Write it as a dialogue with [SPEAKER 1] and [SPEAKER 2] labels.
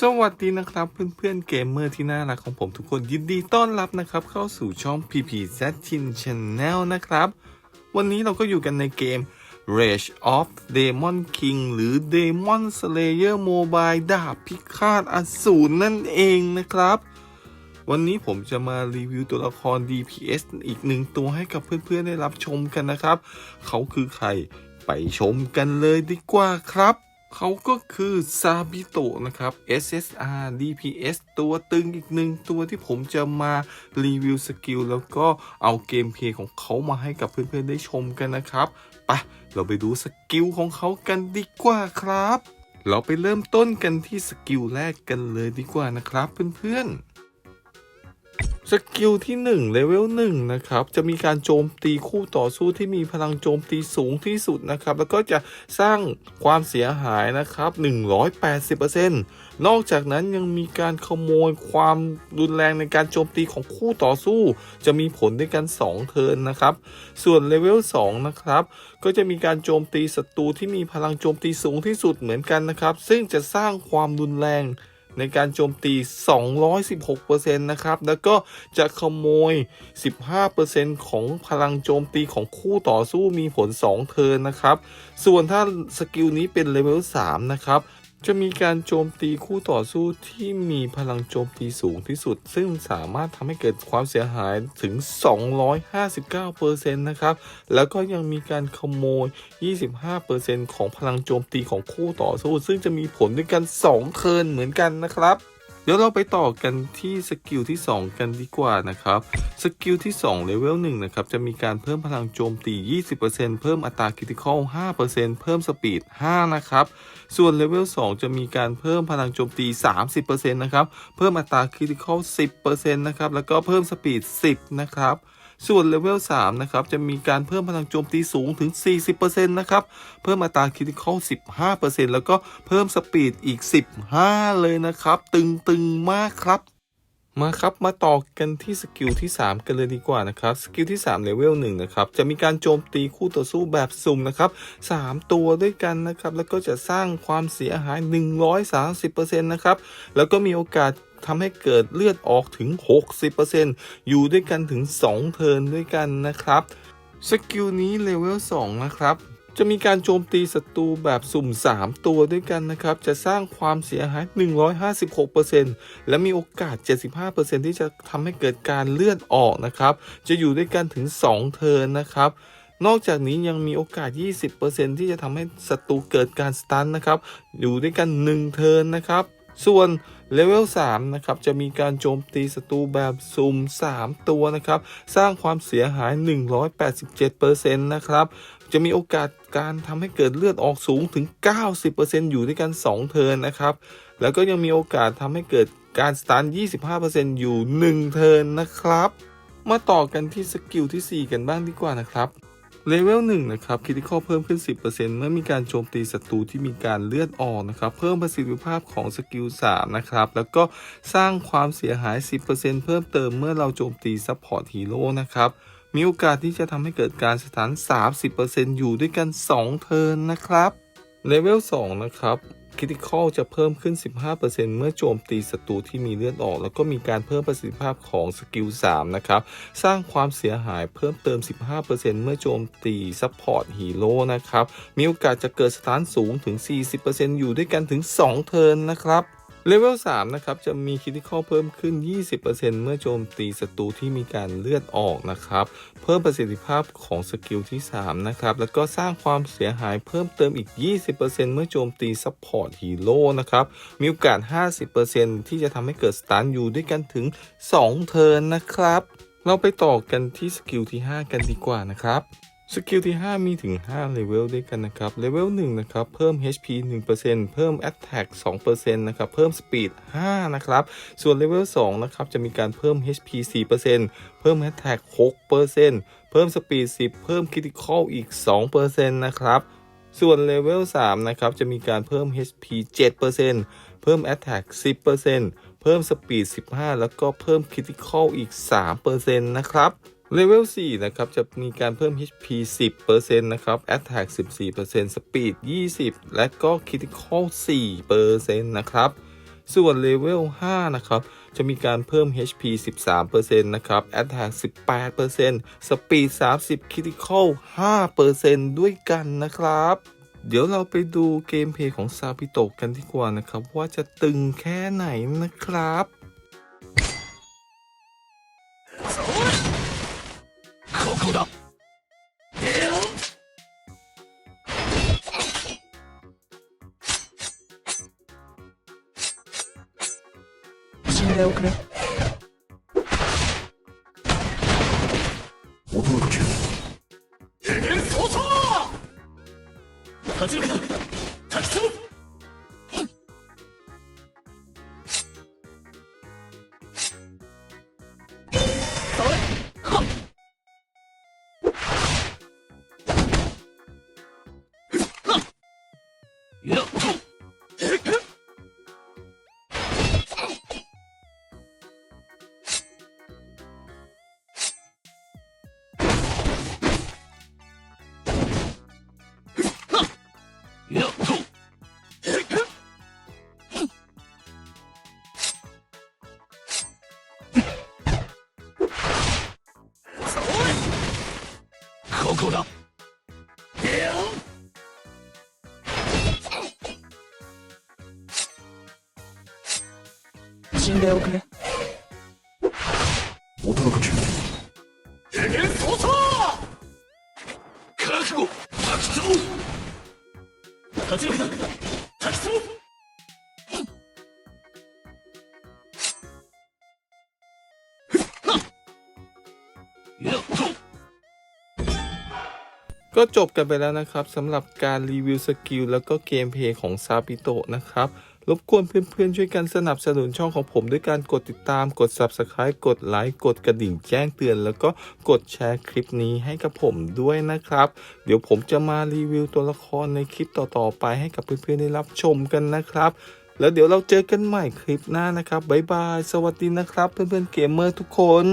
[SPEAKER 1] สวัสดีนะครับเพื่อนๆเกมเมอร์ที่น่ารักของผมทุกคนยินดีต้อนรับนะครับ เข้าสู่ช่อง PPZ Chin Channel นะครับ วันนี้เราก็อยู่กันในเกม Rage of Demon King หรือ Demon Slayer Mobile ดาบพิฆาตอสูรนั่นเองนะครับ วันนี้ผมจะมารีวิวตัวละคร DPS อีกหนึ่งตัวให้กับเพื่อนๆได้รับชมกันนะครับ เขาคือใครไปชมกันเลยดีกว่าครับ เขาก็คือซาบิโตะนะครับ SSR DPS ตัวตึงอีกหนึ่งตัวที่ผมจะมารีวิวสกิลแล้วก็เอาเกมเพลย์ของเขามาให้กับเพื่อนๆได้ชมกันนะครับ ไป เราไปดูสกิลของเขากันดีกว่าครับ เราไปเริ่มต้นกันที่สกิลแรกกันเลยดีกว่านะครับเพื่อนๆ สกิลที่1เลเวล1นะครับ จะมีการโจมตีคู่ต่อสู้ที่มีพลังโจมตีสูงที่สุดนะครับ แล้วก็จะสร้างความเสียหายนะครับ 180%นอกจากนั้นยังมีการขโมยความรุนแรงในการโจมตีของคู่ต่อสู้ จะมีผลด้วยกัน 2 เทินนะครับ ส่วนเลเวล2นะครับ ก็จะมีการโจมตีศัตรูที่มีพลังโจมตีสูงที่สุดเหมือนกันนะครับ ซึ่งจะสร้างความรุนแรง ในการโจมตี 216%นะครับ แล้วก็จะขโมย 15%ของพลังโจมตีของคู่ต่อสู้มีผล 2 เทินนะครับ ส่วนถ้าสกิลนี้เป็นเลเวล 3 นะครับ จะมีการโจมตีคู่ต่อสู้ที่มีพลังโจมตีสูงที่สุด ซึ่งสามารถทำให้เกิดความเสียหายถึง 259%นะครับ แล้วก็ยังมีการขโมย 25%ของพลังโจมตีของคู่ต่อสู้ ซึ่งจะมีผลด้วยกัน 2 เทิร์นเหมือนกันนะครับ เดี๋ยวเราไปต่อกันที่สกิลที่ 2 กันดีกว่านะครับ สกิลที่2เลเวล1นะครับ จะมีการเพิ่มพลังโจมตี 20%เพิ่มอัตราคริติคอล 5%เพิ่มสปีด 5 นะครับ ส่วนเลเวล2จะมีการเพิ่มพลังโจมตี 30%นะครับ เพิ่มอัตราคริติคอล 10%นะครับ แล้วก็เพิ่มสปีด 10 นะครับ ส่วนเลเวล3นะครับจะมีการเพิ่มพลังโจมตีสูงถึง 40%นะครับเพิ่มอัตราคริติคอล15%แล้วก็เพิ่มสปีดอีก 15 เลยนะครับ ตึงๆมากครับมาครับมาต่อกันที่สกิลที่ 3 กันเลยดีกว่านะครับสกิลที่3เลเวล1นะครับจะมีการโจมตีคู่ต่อสู้แบบสุ่มนะครับ3ตัวด้วยกันนะครับแล้วก็จะสร้างความเสียหาย 130%นะครับแล้วก็มีโอกาส ทำให้เกิดเลือดออกถึง 60%อยู่ด้วยกันถึง 2 เทิร์นด้วยกันนะครับสกิลนี้เลเวล2นะครับจะมีการโจมตีศัตรูแบบสุ่ม 3 ตัวด้วยกันนะครับ จะสร้างความเสียหาย 156%และมีโอกาส 75%ที่จะทำให้เกิดการเลือดออกนะครับ จะอยู่ด้วยกันถึง 2 เทิร์นนะครับ นอกจากนี้ยังมีโอกาส 20%ที่จะทำให้ศัตรูเกิดการสตันนะครับ อยู่ด้วยกัน 1 เทิร์นนะครับ ส่วน เลเวล3นะครับจะมีการโจมตีศัตรูแบบสุ่ม 3 ตัวนะครับ สร้างความเสียหาย 187%นะครับ จะมีโอกาสการทำให้เกิดเลือดออกสูงถึง 90%อยู่ด้วยกัน 2 เทินนะครับ แล้วก็ยังมีโอกาสทำให้เกิดการสตัน25%อยู่ 1 เทินนะครับ มาต่อกันที่สกิลที่ 4 กันบ้างดีกว่านะครับ เลเวล1นะครับคิติคอเพิ่มขึ้น 10%เมื่อมีการโจมตีศัตรูที่มีการเลือดออกนะครับ เพิ่มประสิทธิภาพของสกิล3นะครับ แล้วก็สร้างความเสียหาย 10%เพิ่มเติมเมื่อเราโจมตีซัพพอร์ตฮีโร่นะครับ มีโอกาสที่จะทำให้เกิดการสถาน 30%อยู่ด้วยกัน 2 เทิร์นนะครับเลเวล2นะครับ คิติคอลจะเพิ่มขึ้น 15%เมื่อโจมตีศัตรูที่มีเลือดออก แล้วก็มีการเพิ่มประสิทธิภาพของสกิล 3 นะครับ สร้างความเสียหายเพิ่มเติม 15%เมื่อโจมตีซัพพอร์ตฮีโร่นะครับ มีโอกาสจะเกิดสถานสูงถึง 40%อยู่ด้วยกันถึง 2 เทิร์นนะครับ เลเวล3นะครับจะมีคิติคอลเพิ่มขึ้น 20%เมื่อโจมตีศัตรูที่มีการเลือดออกนะครับ เพิ่มประสิทธิภาพของสกิลที่ 3 นะครับ แล้วก็สร้างความเสียหายเพิ่มเติมอีก 20%เมื่อโจมตีซัพพอร์ตฮีโร่นะครับ มีโอกาส 50%ที่จะทำให้เกิดสตันอยู่ด้วยกันถึง 2 เทิร์นนะครับ เราไปต่อกันที่สกิลที่ 5 กันดีกว่านะครับ สกิลที่ 5 มีถึง5เลเวลด้วยกันนะครับเลเวล1นะครับเพิ่ม HP 1%เพิ่ม Attack 2%นะครับเพิ่ม Speed 5นะครับส่วนเลเวล2นะครับจะมีการเพิ่ม HP 4%เพิ่ม Attack 6%เพิ่ม Speed 10 เพิ่ม Critical อีก 2%นะครับส่วนเลเวล3นะครับจะมีการเพิ่ม HP 7%เพิ่ม Attack 10%เพิ่ม Speed 15 แล้วก็เพิ่ม Critical อีก 3%นะครับ เลเวล 4 นะครับ จะมีการเพิ่ม HP 10%นะครับ Attack 14% Speed 20 และก็ Critical 4%นะครับ ส่วนเลเวล 5 นะครับ จะมีการเพิ่ม HP 13%นะครับ Attack 18% Speed 30 Critical 5%ด้วยกันนะครับ เดี๋ยวเราไปดูเกมเพลย์ของซาบิโตกันดีกว่านะครับ ว่าจะตึงแค่ไหนนะครับ
[SPEAKER 2] ここだ。死んでおくれ。死んでおく驚くエゲン操作覚悟。白鳥 ち抜くな滝つぼやっと
[SPEAKER 1] ก็จบกันไปแล้วนะครับสำหรับการรีวิวสกิลแล้วก็เกมเพลย์ของซาปิโตะนะครับ รบกวนเพื่อนๆ ช่วยกันสนับสนุนช่องของผมด้วยการกดติดตามกด Subscribe กดไลค์กดกระดิ่งแจ้งเตือน แล้วก็กดแชร์คลิปนี้ให้กับผมด้วยนะครับ เดี๋ยวผมจะมารีวิวตัวละครในคลิปต่อๆไปให้กับเพื่อนๆ ได้รับชมกันนะครับ แล้วเดี๋ยวเราเจอกันใหม่คลิปหน้านะครับบ๊ายบาย สวัสดีนะครับ เพื่อนๆเกมเมอร์ทุกคน